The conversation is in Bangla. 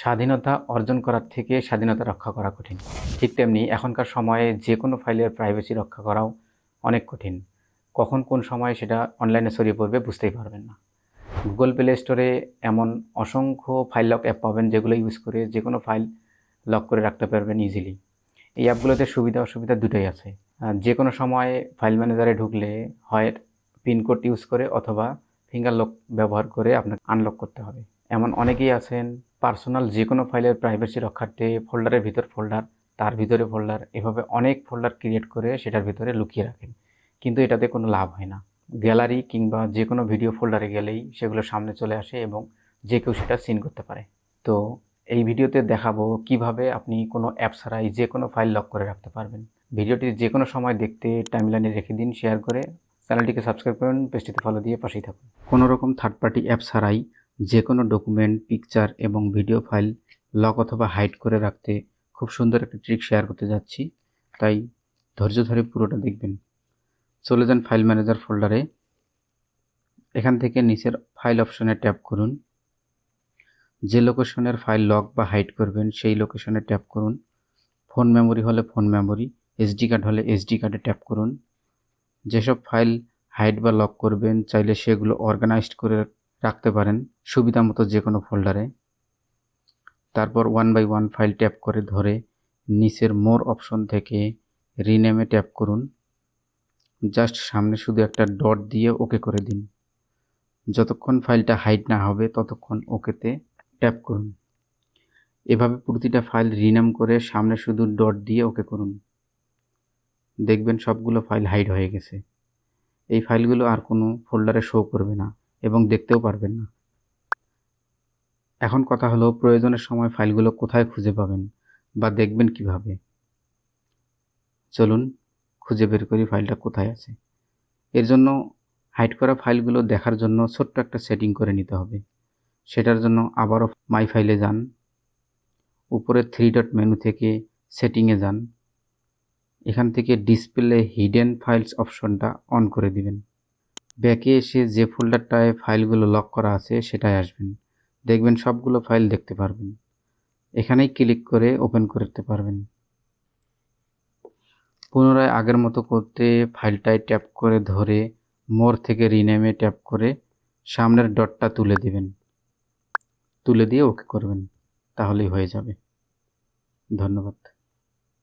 স্বাধীনতা অর্জন করার থেকে স্বাধীনতা রক্ষা করা কঠিন। ঠিক তেমনি এখনকার সময়ে যে কোনো ফাইলের প্রাইভেসি রক্ষা করাও অনেক কঠিন। কখন কোন সময় সেটা অনলাইনে ছড়িয়ে পড়বে বুঝতেই পারবেন না। গুগল প্লে স্টোরে এমন অসংখ্য ফাইল লক অ্যাপ পাবেন যেগুলো ইউজ করে যে কোনো ফাইল লক করে রাখতে পারবেন ইজিলি এই অ্যাপগুলোতে সুবিধা অসুবিধা দুটোই আছে। যে কোনো সময় ফাইল ম্যানেজারে ঢুকলে হয় পিনকোড ইউজ করে অথবা ফিঙ্গার লক ব্যবহার করে আপনাকে আনলক করতে হবে। এমন অনেকেই আছেন পার্সোনাল যে কোনো ফাইলের প্রাইভেসি রক্ষার্থে ফোল্ডারের ভিতর ফোল্ডার তার ভিতরে ফোল্ডার এভাবে অনেক ফোল্ডার ক্রিয়েট করে সেটার ভিতরে লুকিয়ে রাখেন। কিন্তু এটাতে কোনো লাভ হয় না। গ্যালারি কিংবা যে কোনো ভিডিও ফোল্ডারে গেলেই সেগুলো সামনে চলে আসে এবং যে কেউ সেটা সিন করতে পারে। তো এই ভিডিওতে দেখাবো কীভাবে আপনি কোনো অ্যাপ ছাড়াই যে কোনো ফাইল লক করে রাখতে পারবেন। ভিডিওটি যে কোনো সময় দেখতে টাইমলাইনে রেখে দিন শেয়ার করে চ্যানেলটিকে সাবস্ক্রাইব করুন পেজটিতে ফলো দিয়ে পাশেই থাকুন। কোনো রকম থার্ড পার্টি অ্যাপ ছাড়াই যে কোনো ডকুমেন্ট পিকচার এবং ভিডিও ফাইল লক অথবা হাইড করে রাখতে খুব সুন্দর একটা ট্রিক শেয়ার করতে যাচ্ছি। তাই ধৈর্য ধরে পুরোটা দেখবেন। চলে যান ফাইল ম্যানেজার ফোল্ডারে এখান থেকে নিচের ফাইল অপশনে ট্যাপ করুন। যে লোকেশনের ফাইল লক বা হাইড করবেন, সেই লোকেশনে ট্যাপ করুন। ফোন মেমোরি হলে ফোন মেমোরি এসডি কার্ড হলে এসডি কার্ডে ট্যাপ করুন। যেসব ফাইল হাইড বা লক করবেন, চাইলে সেগুলো অর্গানাইজড করে রাখতে পারেন সুবিধা মতো যে কোনো ফোল্ডারে। তারপর one by one file tap করে ধরে নিচের মোর অপশন থেকে রিনেমে ট্যাপ করুন। জাস্ট সামনে শুধু একটা ডট দিয়ে ওকে করে দিন। যতক্ষণ ফাইলটা হাইড না হবে ততক্ষণ ওকেতে ট্যাপ করুন। এভাবে প্রতিটা ফাইল রিনেম করে সামনে শুধু ডট দিয়ে ওকে করুন। দেখবেন সবগুলো ফাইল হাইড হয়ে গেছে। এই ফাইলগুলো আর কোনো ফোল্ডারে শো করবে না। এবং দেখতেও পারবেন না। এখন কথা হলো, প্রয়োজনের সময় ফাইলগুলো কোথায় খুঁজে পাবেন বা দেখবেন কীভাবে? চলুন খুঁজে বের করি ফাইলটা কোথায় আছে। এর জন্য হাইড করা ফাইলগুলো দেখার জন্য ছোট্ট একটা সেটিং করে নিতে হবে। সেটার জন্য আবারও মাই ফাইলে যান। উপরে থ্রি ডট মেনু থেকে সেটিংয়ে যান। এখান থেকে ডিসপ্লে হিডেন ফাইলস অপশনটা অন করে দিবেন। ব্যাকে এসে যে ফোল্ডারটায় ফাইলগুলো লক করা আছে সেটাই আসবেন। দেখবেন সবগুলো ফাইল দেখতে পারবেন। এখানেই ক্লিক করে ওপেন করতে পারবেন। পুনরায় আগের মতো করতে ফাইলটায় ট্যাপ করে ধরে মোর থেকে রিনেমে ট্যাপ করে সামনের ডটটা তুলে দিবেন। তুলে দিয়ে ওকে করবেন। তাহলেই হয়ে যাবে। ধন্যবাদ।